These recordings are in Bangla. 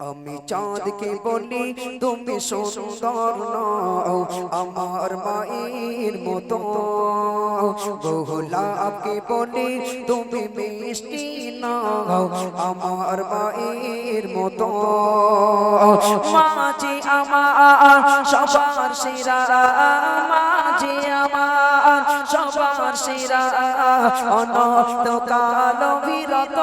আমি চাঁদকে বলি তুমি সুন্দর নাও আমার মায়ের মতো গোলাপকে বলি তুমি মিষ্টি নাও আমার মায়ের মতো মাঝে আমার সবার সেরা মাঝে আমার সবার সেরা অনন্ত কালো বিরত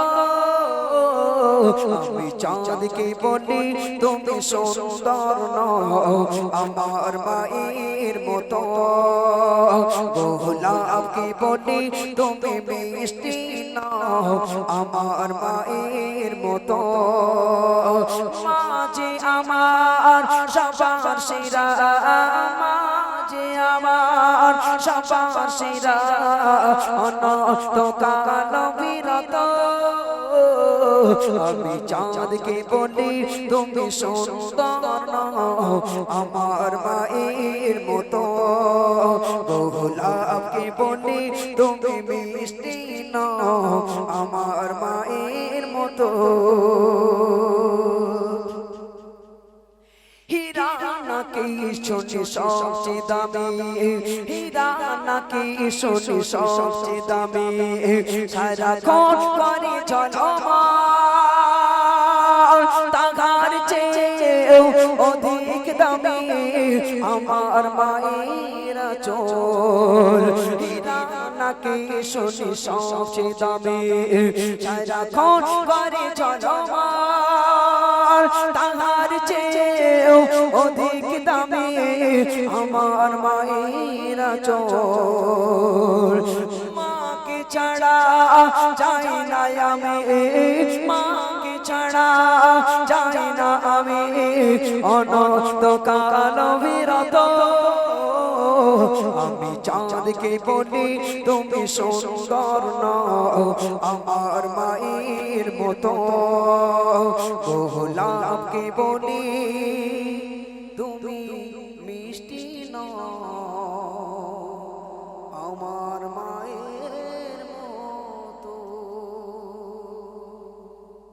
আমি চাঁদকে বলি, তুমি সুন্দর আমার মায়ের মতো। গোলাপকে বলি, তুমি মিষ্টি নাও, আমার মায়ের মতো। মাঝে আমার সবার সেরা মাঝে আমার সবার সেরা অনন্ত কালো বিরত। আমি চাঁদকে বলি, তুমি আমার মায়ের মতো। গোলাপকে বলি, তুমি মিষ্টি নাও, আমার মায়ের মতো। শোনে সবচেয়ে দামি? হীরা নাকি শোনে সবচেয়ে দামি? সারা কোন করে ঝলমল অধিক দামি। আমার মায়ের চোর। নাকি শোনে দামি। তাহার চেয়েও অধিক দামে। আমার মায়েরা চোর। মাকে ছাড়া যাই না আমি। মাকে না আমি অনন্তকাল বিরত। আমি চাঁদকে বলি, তুমি সুন্দর আমার মায়ের মতো। গোলামকে বলি, তুমি মিষ্টি ন আমার মায়ের